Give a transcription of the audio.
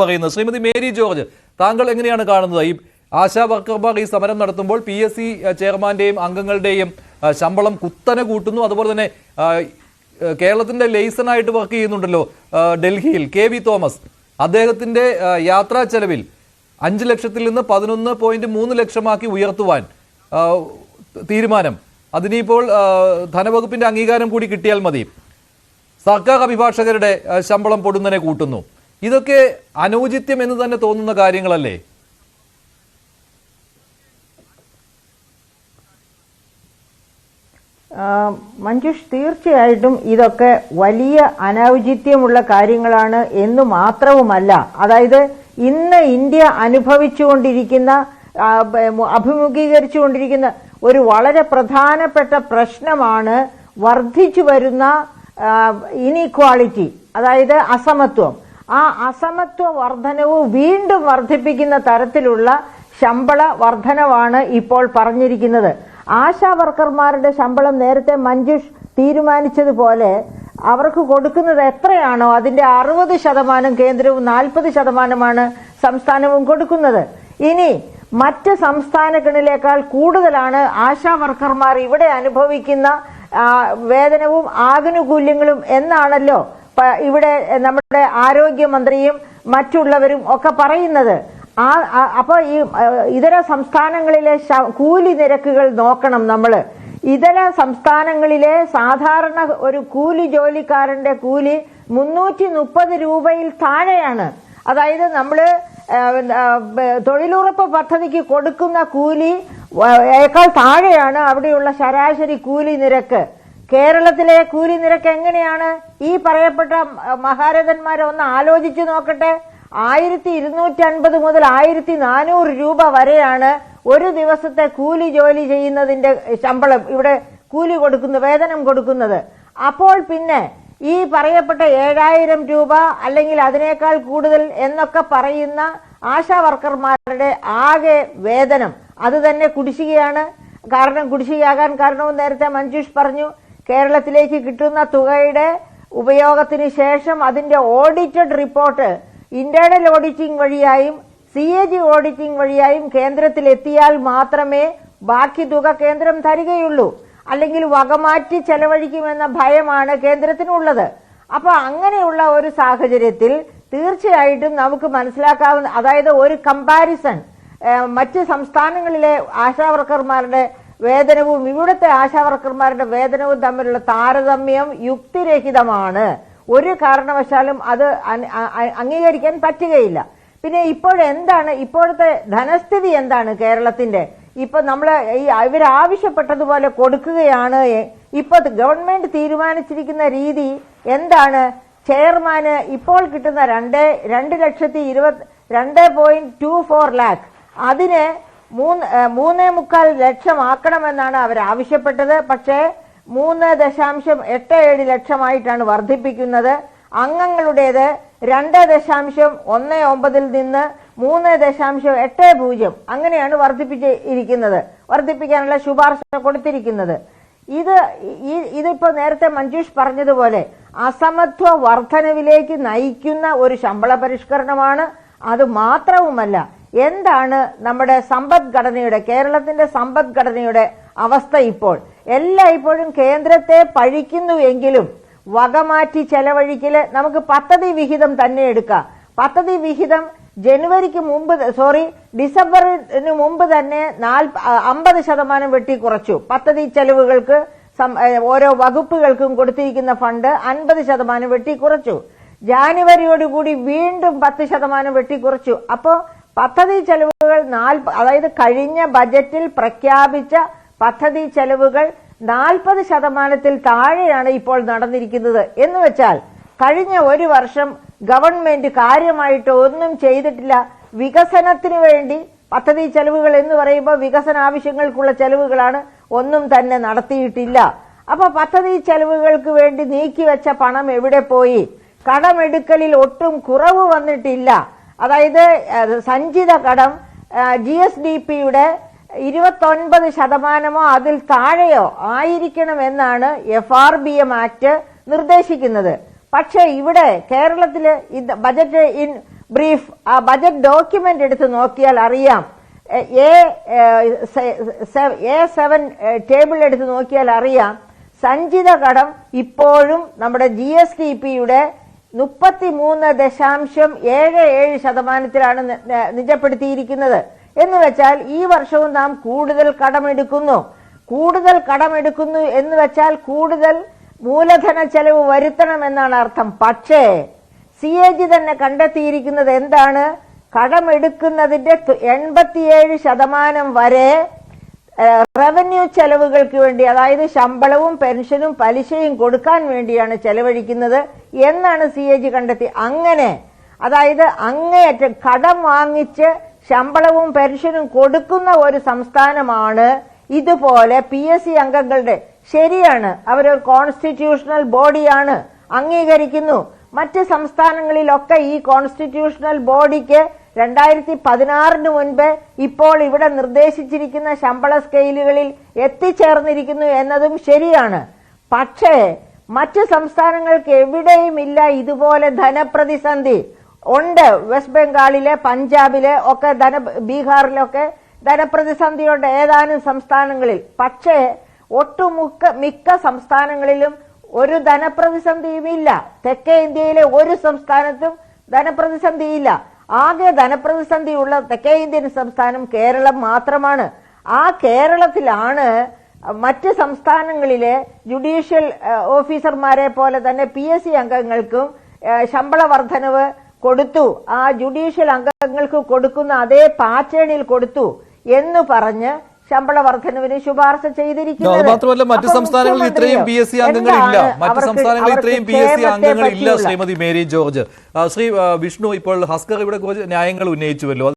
പറയുന്നത്. ശ്രീമതി മേരി ജോർജ് താങ്കൾ എങ്ങനെയാണ് കാണുന്നത്? ഈ ആശാ വർക്കർമാർ ഈ സമരം നടത്തുമ്പോൾ പി എസ് സി ചെയർമാന്റെയും അംഗങ്ങളുടെയും ശമ്പളം കുത്തനെ കൂട്ടുന്നു. അതുപോലെ തന്നെ കേരളത്തിന്റെ ലെയ്സണായിട്ട് വർക്ക് ചെയ്യുന്നുണ്ടല്ലോ ഡൽഹിയിൽ കെ വി തോമസ്. അദ്ദേഹത്തിന്റെ യാത്രാ ചെലവിൽ അഞ്ച് ലക്ഷത്തിൽ നിന്ന് പതിനൊന്ന് പോയിന്റ് മൂന്ന് ലക്ഷമാക്കി ഉയർത്തുവാൻ തീരുമാനം. അതിനിപ്പോൾ ധനവകുപ്പിന്റെ അംഗീകാരം കൂടി കിട്ടിയാൽ മതി. സർക്കാർ അഭിഭാഷകരുടെ ശമ്പളം പൊടുന്നനെ കൂട്ടുന്നു. ഇതൊക്കെ അനൗചിത്യം എന്ന് തന്നെ തോന്നുന്ന കാര്യങ്ങളല്ലേ? മഞ്ജുഷ് തീർച്ചയായിട്ടും ഇതൊക്കെ വലിയ അനൗചിത്യമുള്ള കാര്യങ്ങളാണ് എന്ന് മാത്രവുമല്ല. അതായത് ഇന്ന് ഇന്ത്യ അനുഭവിച്ചുകൊണ്ടിരിക്കുന്ന അഭിമുഖീകരിച്ചുകൊണ്ടിരിക്കുന്ന ഒരു വളരെ പ്രധാനപ്പെട്ട പ്രശ്നമാണ് വർദ്ധിച്ചു വരുന്ന ഇനീക്വാളിറ്റി അതായത് അസമത്വം. ആ അസമത്വ വർധനവ് വീണ്ടും വർദ്ധിപ്പിക്കുന്ന തരത്തിലുള്ള ശമ്പള വർധനവാണ് ഇപ്പോൾ പറഞ്ഞിരിക്കുന്നത്. ആശാ വർക്കർമാരുടെ ശമ്പളം നേരത്തെ മഞ്ജുഷ് തീരുമാനിച്ചതുപോലെ അവർക്ക് കൊടുക്കുന്നത് എത്രയാണോ അതിന്റെ അറുപത് ശതമാനം കേന്ദ്രവും നാൽപ്പത് ശതമാനമാണ് സംസ്ഥാനവും കൊടുക്കുന്നത്. ഇനി മറ്റ് സംസ്ഥാനങ്ങളിലേക്കാൾ കൂടുതലാണ് ആശാ വർക്കർമാർ ഇവിടെ അനുഭവിക്കുന്ന വേതനവും ആനുകൂല്യങ്ങളും എന്നാണല്ലോ ഇവിടെ നമ്മുടെ ആരോഗ്യമന്ത്രിയും മറ്റുള്ളവരും ഒക്കെ പറയുന്നത് ആ അപ്പോൾ ഈ ഇതര സംസ്ഥാനങ്ങളിലെ കൂലി നിരക്കുകൾ നോക്കണം നമ്മൾ ഇതര സംസ്ഥാനങ്ങളിലെ സാധാരണ ഒരു കൂലി ജോലിക്കാരന്റെ കൂലി മുന്നൂറ്റി മുപ്പത് രൂപയിൽ താഴെയാണ്. അതായത് ബ- തൊഴിലുറപ്പ് പദ്ധതിക്ക് കൊടുക്കുന്ന കൂലി ഏക്കാൾ താഴെയാണ് അവിടെയുള്ള ശരാശരി കൂലി നിരക്ക്. കേരളത്തിലെ കൂലി നിരക്ക് എങ്ങനെയാണ്? ഈ പറയപ്പെട്ട മഹാരഥന്മാരെ ഒന്ന് ആലോചിച്ചു നോക്കട്ടെ. ആയിരത്തി ഇരുന്നൂറ്റി അൻപത് മുതൽ ആയിരത്തി നാനൂറ് രൂപ വരെയാണ് ഒരു ദിവസത്തെ കൂലി ജോലി ചെയ്യുന്നതിന്റെ ശമ്പളം ഇവിടെ കൂലി കൊടുക്കുന്നു വേതനം കൊടുക്കുന്നത്. അപ്പോൾ പിന്നെ ഈ പറയപ്പെട്ട ഏഴായിരം രൂപ അല്ലെങ്കിൽ അതിനേക്കാൾ കൂടുതൽ എന്നൊക്കെ പറയുന്ന ആശാ വർക്കർമാരുടെ ആകെ വേതനം. അത് തന്നെ കുടിശ്ശികയാണ്. കാരണം കുടിശ്ശികയാകാൻ കാരണവും നേരത്തെ മഞ്ജുഷ് പറഞ്ഞു. കേരളത്തിലേക്ക് കിട്ടുന്ന തുകയുടെ ഉപയോഗത്തിന് ശേഷം അതിന്റെ ഓഡിറ്റഡ് റിപ്പോർട്ട് ഇന്റേണൽ ഓഡിറ്റിംഗ് വഴിയായും സി എ ജി ഓഡിറ്റിംഗ് വഴിയായും കേന്ദ്രത്തിൽ എത്തിയാൽ മാത്രമേ ബാക്കി തുക കേന്ദ്രം തരികയുള്ളൂ. അല്ലെങ്കിൽ വകമാറ്റി ചെലവഴിക്കുമെന്ന ഭയമാണ് കേന്ദ്രത്തിനുള്ളത്. അപ്പൊ അങ്ങനെയുള്ള ഒരു സാഹചര്യത്തിൽ തീർച്ചയായിട്ടും നമുക്ക് മനസ്സിലാക്കാവുന്ന അതായത് ഒരു കമ്പാരിസൺ മറ്റ് സംസ്ഥാനങ്ങളിലെ ആശാവർക്കർമാരുടെ വേതനവും ഇവിടുത്തെ ആശാവർക്കർമാരുടെ വേതനവും തമ്മിലുള്ള താരതമ്യം യുക്തിരഹിതമാണ്. ഒരു കാരണവശാലും അത് അംഗീകരിക്കാൻ പറ്റുകയില്ല. പിന്നെ ഇപ്പോഴെന്താണ്? ഇപ്പോഴത്തെ ധനസ്ഥിതി എന്താണ് കേരളത്തിന്റെ? ഇപ്പൊ നമ്മൾ ഈ ഇവരാവശ്യപ്പെട്ടതുപോലെ കൊടുക്കുകയാണ്. ഇപ്പൊ ഗവൺമെന്റ് തീരുമാനിച്ചിരിക്കുന്ന രീതി എന്താണ്? ചെയർമാന് ഇപ്പോൾ കിട്ടുന്ന രണ്ട് രണ്ട് ലക്ഷത്തി ഇരുപത് രണ്ട് പോയിന്റ് ടു ഫോർ ലാക്ക്. അതിന് മൂന്ന് മൂന്നേ മുക്കാൽ ലക്ഷമാക്കണമെന്നാണ് അവർ ആവശ്യപ്പെട്ടത് പക്ഷേ മൂന്ന് ദശാംശം എട്ട് ഏഴ് ലക്ഷമായിട്ടാണ് വർദ്ധിപ്പിക്കുന്നത്. അംഗങ്ങളുടേത് രണ്ട് ദശാംശം ഒന്ന് ഒമ്പതിൽ നിന്ന് മൂന്ന് ദശാംശം എട്ട് പൂജ്യം അങ്ങനെയാണ് വർദ്ധിപ്പിച്ച് ഇരിക്കുന്നത് വർദ്ധിപ്പിക്കാനുള്ള ശുപാർശ കൊടുത്തിരിക്കുന്നത്. ഇത് ഇതിപ്പോ നേരത്തെ മഞ്ജുഷ് പറഞ്ഞതുപോലെ അസമത്വ വർധനവിലേക്ക് നയിക്കുന്ന ഒരു ശമ്പള പരിഷ്കരണമാണ്. അത് മാത്രവുമല്ല എന്താണ് നമ്മുടെ സമ്പദ്ഘടനയുടെ കേരളത്തിന്റെ സമ്പദ്ഘടനയുടെ അവസ്ഥ ഇപ്പോൾ? എല്ലാം ഇപ്പോഴും കേന്ദ്രത്തെ പഴിക്കുന്നുവെങ്കിലും വകമാറ്റി ചെലവഴിക്കൽ നമുക്ക് പദ്ധതി വിഹിതം തന്നെ എടുക്കാം. പദ്ധതി വിഹിതം ജനുവരിക്ക് മുമ്പ് സോറി ഡിസംബറിന് മുമ്പ് തന്നെ നാല് അമ്പത് ശതമാനം വെട്ടി കുറച്ചു. പദ്ധതി ചെലവുകൾക്ക് ഓരോ വകുപ്പുകൾക്കും കൊടുത്തിരിക്കുന്ന ഫണ്ട് അൻപത് ശതമാനം വെട്ടി കുറച്ചു. ജാനുവരിയോടുകൂടി വീണ്ടും പത്ത് ശതമാനം വെട്ടിക്കുറച്ചു അപ്പോ പദ്ധതി ചെലവുകൾ നാല് അതായത് കഴിഞ്ഞ ബജറ്റിൽ പ്രഖ്യാപിച്ച പദ്ധതി ചെലവുകൾ നാൽപ്പത് ശതമാനത്തിൽ താഴെയാണ് ഇപ്പോൾ നടന്നിരിക്കുന്നത്. എന്ന് വെച്ചാൽ കഴിഞ്ഞ ഒരു വർഷം ഗവൺമെന്റ് കാര്യമായിട്ട് ഒന്നും ചെയ്തിട്ടില്ല. വികസനത്തിന് വേണ്ടി പദ്ധതി ചെലവുകൾ എന്ന് പറയുമ്പോൾ വികസന ആവശ്യങ്ങൾക്കുള്ള ചെലവുകളാണ് ഒന്നും തന്നെ നടത്തിയിട്ടില്ല. അപ്പൊ പദ്ധതി ചെലവുകൾക്ക് വേണ്ടി നീക്കിവെച്ച പണം എവിടെ പോയി? കടമെടുക്കലിൽ ഒട്ടും കുറവ് വന്നിട്ടില്ല. അതായത് സഞ്ചിത കടം ജി എസ് ഡി പിയുടെ ഇരുപത്തൊൻപത് ശതമാനമോ അതിൽ താഴെയോ ആയിരിക്കണം എന്നാണ് F R B M act നിർദ്ദേശിക്കുന്നത്. പക്ഷേ ഇവിടെ കേരളത്തിൽ ബജറ്റ് ഇൻ ബ്രീഫ് ആ ബജറ്റ് ഡോക്യുമെന്റ് എടുത്ത് നോക്കിയാൽ അറിയാം. എ- സെവൻ ടേബിൾ എടുത്ത് നോക്കിയാൽ അറിയാം. സഞ്ചിത കടം ഇപ്പോഴും നമ്മുടെ ജി എസ് ടി പിയുടെ മുപ്പത്തിമൂന്ന് ദശാംശം ഏഴ് ഏഴ് ശതമാനത്തിലാണ് നിജപ്പെടുത്തിയിരിക്കുന്നത്. എന്ന് വെച്ചാൽ ഈ വർഷവും നാം കൂടുതൽ കടമെടുക്കുന്നു. കൂടുതൽ കടമെടുക്കുന്നു എന്ന് വെച്ചാൽ കൂടുതൽ മൂലധന ചെലവ് വരുത്തണം എന്നാണ് അർത്ഥം. പക്ഷേ സി എ ജി തന്നെ കണ്ടെത്തിയിരിക്കുന്നത് എന്താണ്? കടമെടുക്കുന്നതിന്റെ എൺപത്തിയേഴ് ശതമാനം വരെ റവന്യൂ ചെലവുകൾക്ക് വേണ്ടി അതായത് ശമ്പളവും പെൻഷനും പലിശയും കൊടുക്കാൻ വേണ്ടിയാണ് ചെലവഴിക്കുന്നത്. എന്നാണ് സി എ ജി കണ്ടെത്തി. അങ്ങനെ അതായത് അങ്ങേയറ്റം കടം വാങ്ങിച്ച് ശമ്പളവും പെൻഷനും കൊടുക്കുന്ന ഒരു സംസ്ഥാനമാണ് ഇതുപോലെ പി എസ് സി അംഗങ്ങളുടെ. ശരിയാണ് അവരൊരു കോൺസ്റ്റിറ്റ്യൂഷണൽ ബോഡിയാണ് അംഗീകരിക്കുന്നു. മറ്റ് സംസ്ഥാനങ്ങളിലൊക്കെ ഈ കോൺസ്റ്റിറ്റ്യൂഷണൽ ബോഡിക്ക് രണ്ടായിരത്തി പതിനാറിന് മുൻപ് ഇപ്പോൾ ഇവിടെ നിർദ്ദേശിച്ചിരിക്കുന്ന ശമ്പള സ്കെയിലുകളിൽ എത്തിച്ചേർന്നിരിക്കുന്നു എന്നതും ശരിയാണ്. പക്ഷേ മറ്റ് സംസ്ഥാനങ്ങൾക്ക് എവിടെയും ഇല്ല ഇതുപോലെ ധനപ്രതിസന്ധി. ഉണ്ട് വെസ്റ്റ് ബംഗാളിലെ പഞ്ചാബിലെ ഒക്കെ ധന ബീഹാറിലൊക്കെ ധനപ്രതിസന്ധിയുണ്ട് ഏതാനും സംസ്ഥാനങ്ങളിൽ. പക്ഷേ ഒട്ടുമുക്ക മിക്ക സംസ്ഥാനങ്ങളിലും ഒരു ധനപ്രതിസന്ധിയും ഇല്ല. തെക്കേ ഇന്ത്യയിലെ ഒരു സംസ്ഥാനത്തും ധനപ്രതിസന്ധിയില്ല. ആകെ ധനപ്രതിസന്ധിയുള്ള തെക്കേ ഇന്ത്യൻ സംസ്ഥാനം കേരളം മാത്രമാണ്. ആ കേരളത്തിലാണ് മറ്റ് സംസ്ഥാനങ്ങളിലെ ജുഡീഷ്യൽ ഓഫീസർമാരെ പോലെ തന്നെ പി എസ് സി അംഗങ്ങൾക്കും ശമ്പള വർധനവ് കൊടുത്തു. ആ ജുഡീഷ്യൽ അംഗങ്ങൾക്ക് കൊടുക്കുന്ന അതേ പാറ്റേണിൽ കൊടുത്തു എന്ന് പറഞ്ഞ് ശമ്പള വർധനവിന് ശുപാർശ ചെയ്തിരിക്കുന്നു ചെയ്തിരിക്കുന്നത്. അത് മാത്രമല്ല മറ്റ് അപ്പോൾ സംസ്ഥാനങ്ങളിൽ ഇത്രയും പി എസ് സി മുഖ്യമന്ത്രിയോ അംഗങ്ങളില്ല. എന്താണ് മറ്റ് അവർക്ക് സംസ്ഥാനങ്ങളിൽ അവർക്ക് ഇത്രയും പി എസ് സി ക്ഷേമത്തെ അംഗങ്ങളില്ല ശ്രീമതി മേരി ജോർജ്. ശ്രീ വിഷ്ണു ഇപ്പോൾ ഹസ്കർ ഇവിടെ കുറച്ച് ന്യായങ്ങൾ ഉന്നയിച്ചുവല്ലോ.